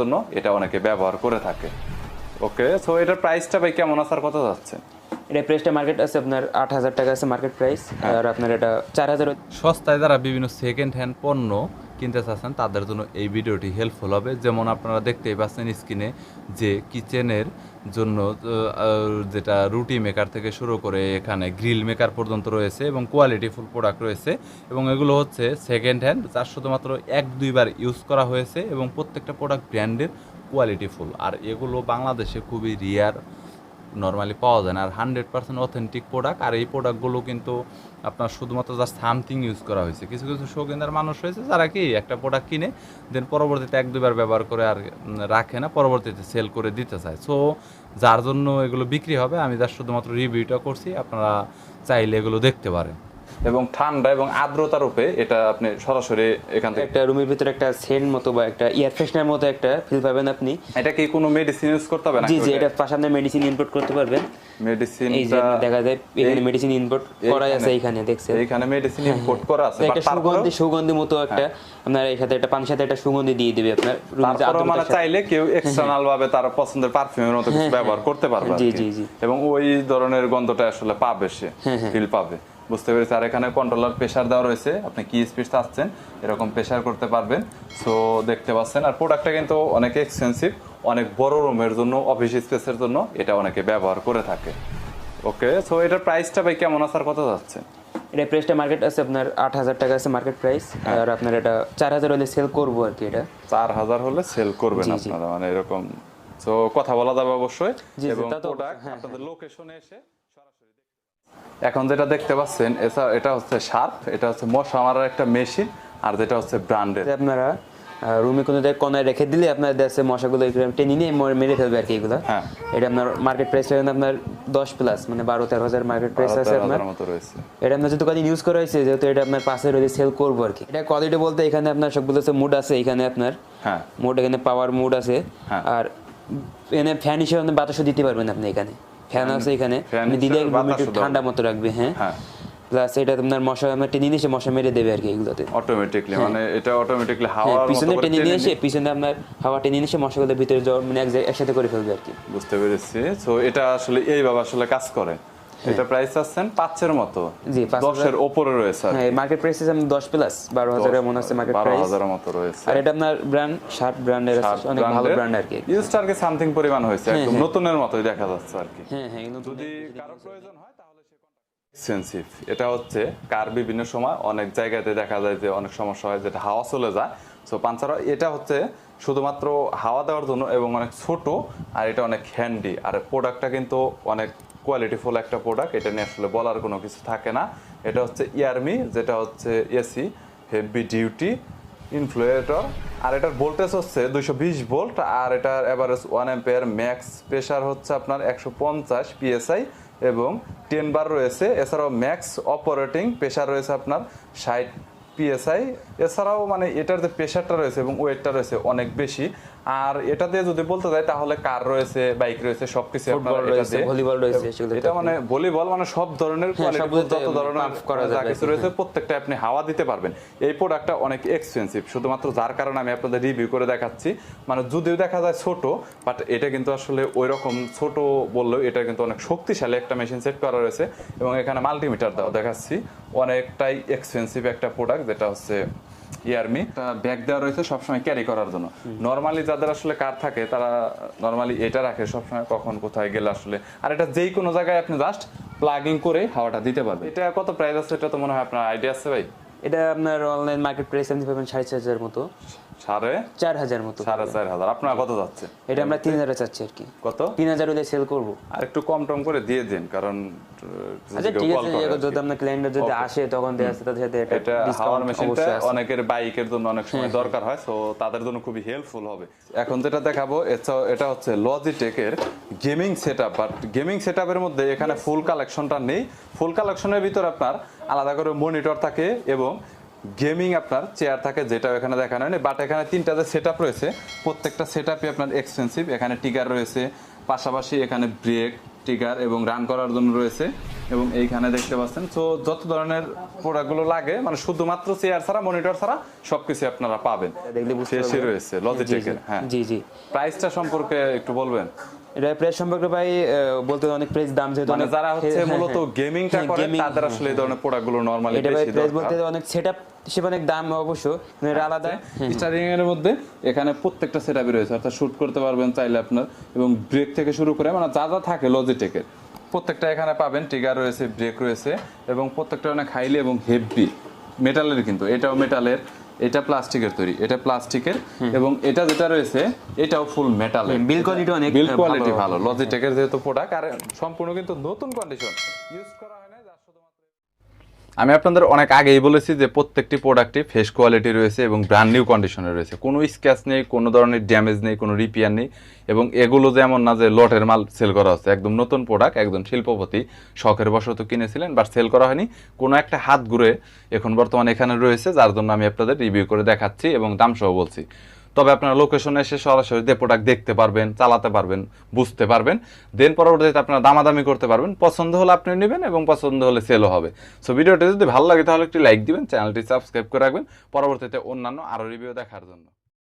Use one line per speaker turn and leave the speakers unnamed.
জন্য এটা অনেকে ব্যবহার করে থাকে। ওকে সো এটার প্রাইসটা ভাই কেমন আসার কথা যাচ্ছে?
এটা প্রাইসটা মার্কেট আছে আপনার আট হাজার টাকা আছে মার্কেট প্রাইস আর আপনার এটা চার হাজার
সস্তায় যারা বিভিন্ন সেকেন্ড হ্যান্ড পণ্য কিনতে চাচ্ছেন, তাদের জন্য এই ভিডিওটি হেল্পফুল হবে। যেমন আপনারা দেখতেই পাচ্ছেন স্ক্রিনে যে কিচেনের জন্য যেটা রুটি মেকার থেকে শুরু করে এখানে গ্রিল মেকার পর্যন্ত রয়েছে এবং কোয়ালিটিফুল প্রোডাক্ট রয়েছে এবং এগুলো হচ্ছে সেকেন্ড হ্যান্ড যার শুধুমাত্র এক দুইবার ইউজ করা হয়েছে এবং প্রত্যেকটা প্রোডাক্ট ব্র্যান্ডের কোয়ালিটিফুল আর এগুলো বাংলাদেশে খুবই রিয়ার নর্মালি পাওয়া যায় না। আর হান্ড্রেড পার্সেন্ট অথেন্টিক প্রোডাক্ট আর এই প্রোডাক্টগুলো কিন্তু আপনার শুধুমাত্র জাস্ট সামথিং ইউজ করা হয়েছে। কিছু কিছু শৌখিনদার মানুষ হয়েছে যারা কি একটা প্রোডাক্ট কিনে দেন পরবর্তীতে এক, দুবার ব্যবহার করে আর রাখে না, পরবর্তীতে সেল করে দিতে চায়। সো যার জন্য এগুলো বিক্রি হবে, আমি জাস্ট শুধুমাত্র রিভিউটা করছি, আপনারা চাইলে এগুলো দেখতে পারেন।
এবং ঠান্ডা এবং আর্দ্রতার রূপে এটা আপনি সরাসরি এখান থেকে
একটা রুমের ভিতরে একটা সেন্ট মতো বা একটা এয়ার ফ্রেশনার মতো একটা ফিল পাবেন আপনি।
এটা কি কোনো মেডিসিন ইউজ করতে হবে না
জি জি এটা পাশে আপনি মেডিসিন ইনপুট করতে পারবেন।
মেডিসিন
এই যে দেখা যায় এখানে মেডিসিন ইনপুট করাই আছে এখানে দেখছেন।
এইখানে মেডিসিন ইম্পোর্ট করা আছে
একটা সুগন্ধি সুগন্ধি মতো একটা আপনার এই সাথে একটা পানির সাথে একটা সুগন্ধি দিয়ে দিবে আপনার যে
মানে চাইলে কেউ এক্সটার্নাল ভাবে তার পছন্দের পারফিউমের মতো কিছু ব্যবহার করতে পারবে
জি, জি, জি।
এবং ওই ধরনের গন্ধটা আসলে পাবে সে ফিল পাবে। বুঝতে পেরেছি। আর এখানে কন্ট্রোলার প্রেসার দেওয়া রয়েছে। আপনি কি স্পিড চাচ্ছেন এরকম প্রেসার করতে পারবেন। সো দেখতে পাচ্ছেন। আর প্রোডাক্টটা কিন্তু অনেক এক্সপেন্সিভ অনেক বড় রুমের জন্য অফিস স্পেসের জন্য এটা অনেকে ব্যবহার করে থাকে। ওকে সো এটার প্রাইসটা ভাই কেমন আসার কথা যাচ্ছে?
এটা প্রাইসটা মার্কেট আছে আপনার আট হাজার টাকা আছে মার্কেট প্রাইস আর আপনার এটা চার হাজার হলে সেল করব আর কি এটা।
চার হাজার হলে সেল করবেন। আপনারা মানে এরকম। তো কথা বলা যাবে অবশ্যই। এবং প্রোডাক্ট
হ্যাঁ,
আপনাদের লোকেশনে এসে সরাসরি দেখতে- এখন যেটা দেখতে পাচ্ছেন এছা- এটা হচ্ছে শার্প এটা হচ্ছে মশা মারার একটা মেশিন আর যেটা হচ্ছে ব্র্যান্ডের।
আপনারা রুমে কোনো জায়গায় কোনায় রেখে দিলে আপনার দেশে মশাগুলো টেনে নিয়ে মরে- ফেলবে আর কি এগুলো।
হ্যাঁ।
এটা আপনার মার্কেট প্রাইস হবে আপনার দশ প্লাস মানে বারো তেরো হাজার মার্কেট প্রাইস আছে আপনার। এটা আপনার যেহেতু কদিন ইউজ করা হয়েছে যেহেতু এটা আপনার পাশে রয়েছে সেল করব আর কি। এটা কোয়ালিটি বলতে এখানে আপনার সবগুলো মুড আছে এখানে আপনার
হ্যাঁ।
মুড এখানে পাওয়ার মুড আছে।
হ্যাঁ।
আর এখানে ফ্যান হিসেবে আপনি বাতাসও দিতে পারবেন আপনি এখানে। ফ্যান আছে এখানে। দিলে ঠান্ডা মতো রাখবে হ্যাঁ।
হ্যাঁ।
প্লাস এটা আপনার মশা টেনে নিয়ে এসে মশা মেরে দেবে আর কি এগুলোতে।
অটোমেটিকলি মানে এটা অটোমেটিকলি হাওয়া
পিছনে টেনে নিয়ে এসে পিছনে আপনার হাওয়া টেনে নিয়ে এসে মশাগুলোর ভিতরে মানে একসাথে করে ফেলবে আর কি।
বুঝতে পেরেছি। তো এটা আসলে এইভাবে আসলে কাজ করে। এটা প্রাইস আছেন পাঁচের মতো।
জি,
দশের ওপরে রয়েছে
হ্যাঁ মার্কেট প্রাইস দশ প্লাস বারো আছে মার্কেট প্রাইস
মতো রয়েছে।
আর এটা আপনার ব্র্যান্ড শার্ট ব্র্যান্ডের অনেক ভালো ব্র্যান্ড আর কি।
ইউজটা আর কি সামথিং পরিমাণ হয়েছে একদম নতুনের মতোই দেখা যাচ্ছে আর কি।
হ্যাঁ হ্যাঁ
যদি কারও প্রয়োজন হয় তাহলে সে এক্সপেন্সিভ এটা হচ্ছে কার বিভিন্ন সময় অনেক জায়গাতে দেখা যায় যে অনেক সমস্যা হয় যেটা হাওয়া চলে যায়। সো পাঞ্চার এটা হচ্ছে শুধুমাত্র হাওয়া দেওয়ার জন্য এবং অনেক ছোট আর এটা অনেক হ্যান্ডি আর প্রোডাক্টটা কিন্তু অনেক কোয়ালিটিফুল একটা প্রোডাক্ট এটা নিয়ে আসলে বলার কোনো কিছু থাকে না। এটা হচ্ছে ইয়ারমি যেটা হচ্ছে এসি হেভি ডিউটি ইনফ্লুয়েটর আর এটার ভোল্টেজ হচ্ছে দুইশো বিশ ভোল্ট আর এটার average one ampere max pressure হচ্ছে আপনার একশো পঞ্চাশ পিএসআই এবং টেন বার রয়েছে। এছাড়াও ম্যাক্স অপারেটিং প্রেশার রয়েছে আপনার ষাট পিএসআই এছাড়াও মানে এটার যে প্রেশারটা রয়েছে এবং ওয়েটটা রয়েছে অনেক বেশি। আর এটা দিয়ে যদি বলতে যাই তাহলে কার রয়েছে বাইক রয়েছে সবকিছু
ফুটবল
এটা
রয়েছে ভলিবল রয়েছে
এটা মানে ভলিবল মানে সব ধরনের
হ্যাঁ,
যত ধরনের
করা
যা কিছু রয়েছে প্রত্যেকটা আপনি হাওয়া দিতে পারবেন। এই প্রোডাক্টটা অনেক এক্সপেন্সিভ শুধুমাত্র যার কারণে আমি আপনাদের রিভিউ করে দেখাচ্ছি। মানে যদিও দেখা যায় ছোট বাট এটা কিন্তু আসলে ওই রকম ছোট বললেও এটা কিন্তু অনেক শক্তিশালী একটা মেশিন সেট করা রয়েছে। এবং এখানে মাল্টিমিটার দাও দেখাচ্ছি। অনেকটাই এক্সপেন্সিভ একটা প্রোডাক্ট যেটা হচ্ছে ইয়ারমি ব্যাগ দেওয়া রয়েছে সবসময় ক্যারি করার জন্য। নর্মালি যাদের আসলে কার থাকে তারা নর্মালি এটা রাখে সবসময় কখন কোথায় গেলে আসলে। আর এটা যেই কোনো জায়গায় আপনি জাস্ট প্লাগিং করে হাওয়াটা দিতে পারবেন। এটা কত প্রাইস আছে এটা তো মনে হয় আপনার আইডিয়া আছে ভাই?
এটা আপনার অনলাইন মার্কেট প্রাইস আপনি পাবেন সাড়ে চার হাজার মতো।
সাড়ে
চার হাজার মতো
সাড়ে চার হাজার। আপনার কত যাচ্ছে?
এটা আমরা তিন হাজার চাচ্ছি আর কি।
কত?
তিন হাজার হলে সেল করব।
আর একটু কম টম করে দিয়ে দিন কারণ
আচ্ছা ঠিক আছে
করে আর কি।
যদি আপনার ক্লায়েন্ট যদি আসে তখন দেখা যাচ্ছে তাদের সাথে
এটা হাওয়ার মেশিনটা অনেকের বাইকের জন্য অনেক সময় দরকার হয় সো তাদের জন্য খুবই হেল্পফুল হবে। এখন যেটা দেখাবো এটা হচ্ছে লজিটেকের গেমিং সেটআপ বাট গেমিং সেটআপের মধ্যে এখানে ফুল কালেকশনটা নেই। ফুল কালেকশনের ভিতর আপনার আলাদা করে মনিটর থাকে এবং গেমিং আপনার চেয়ার থাকে যেটা এখানে দেখানো হয়নি বাট এখানে তিনটা যে সেটআপ রয়েছে প্রত্যেকটা সেটআপই আপনার এক্সপেন্সিভ এখানে টিগার রয়েছে পাশাপাশি এখানে ব্রেক টিগার এবং রান করার জন্য রয়েছে এবং এইখানে দেখতে পাচ্ছেন তো যত ধরনের প্রোডাক্টগুলো লাগে মানে শুধুমাত্র চেয়ার ছাড়া মনিটর ছাড়া সবকিছু আপনারা পাবেন। শেষে রয়েছে লজিটেকের। হ্যাঁ।
জি জি।
প্রাইসটা সম্পর্কে একটু বলবেন?
এটা প্রাইস সম্পর্কে ভাই বলতে অনেক প্রাইস দাম যেহেতু
মানে যারা হচ্ছে
হ্যাঁ,
মূলত
হ্যাঁ।
গেমিংটা
হ্যাঁ,
করে তাদের আসলে এই ধরনের প্রোডাক্টগুলো নরমালি
এটা ভাই প্রাইস বলতে অনেক সেটআপ হিসেবে অনেক দাম অবশ্য কিন্তু এটা আলাদা।
স্টারিং এর মধ্যে এখানে প্রত্যেকটা সেটআপই রয়েছে অর্থাৎ শুট করতে পারবেন চাইলে আপনার এবং ব্রেক থেকে শুরু করে মানে যা যা থাকে লজিটেকের প্রত্যেকটা এখানে পাবেন ট্রিগার রয়েছে ব্রেক রয়েছে এবং প্রত্যেকটা অনেক হাইলি এবং হেভি মেটালের কিন্তু এটাও মেটালের এটা প্লাস্টিকের তৈরি এটা প্লাস্টিকের এবং এটা যেটা রয়েছে এটাও ফুল মেটাল
বিল কোয়ালিটি অনেক
বিল কোয়ালিটি
ভালো।
লজিটেকের যেহেতু প্রোডাক্ট আর সম্পূর্ণ কিন্তু নতুন কন্ডিশন ইউজ করা আমি আপনাদের অনেক আগেই বলেছি যে প্রত্যেকটি প্রোডাক্টই ফেস কোয়ালিটি রয়েছে এবং ব্র্যান্ড নিউ কন্ডিশনে রয়েছে। কোনো স্ক্র্যাচ নেই, কোনো ধরনের ড্যামেজ নেই, কোনো রিপেয়ার নেই এবং এগুলো যেমন না যে লটের মাল সেল করা হচ্ছে, একদম নতুন প্রোডাক্ট একদম শিল্পপতি শখের বশত কিনেছিলেন বাট সেল করা হয়নি। কোনো একটা হাত ঘুরে এখন বর্তমানে এখানে রয়েছে, যার জন্য আমি আপনাদের রিভিউ করে দেখাচ্ছি এবং দাম সহ বলছি। তবে আপনার লোকেশনে এসে সরাসরি দে প্রোডাক্ট দেখতে পারবেন, চালাতে পারবেন, বুঝতে পারবেন। দেন পরবর্তীতে আপনারা দামাদামি করতে পারবেন। পছন্দ হলে আপনি নেবেন এবং পছন্দ হলে সেলও হবে। সো ভিডিওটি যদি ভালো লাগে তাহলে একটি লাইক দিবেন চ্যানেলটি সাবস্ক্রাইব করে রাখবেন। পরবর্তীতে অন্যান্য আরও রিভিউ দেখার জন্য।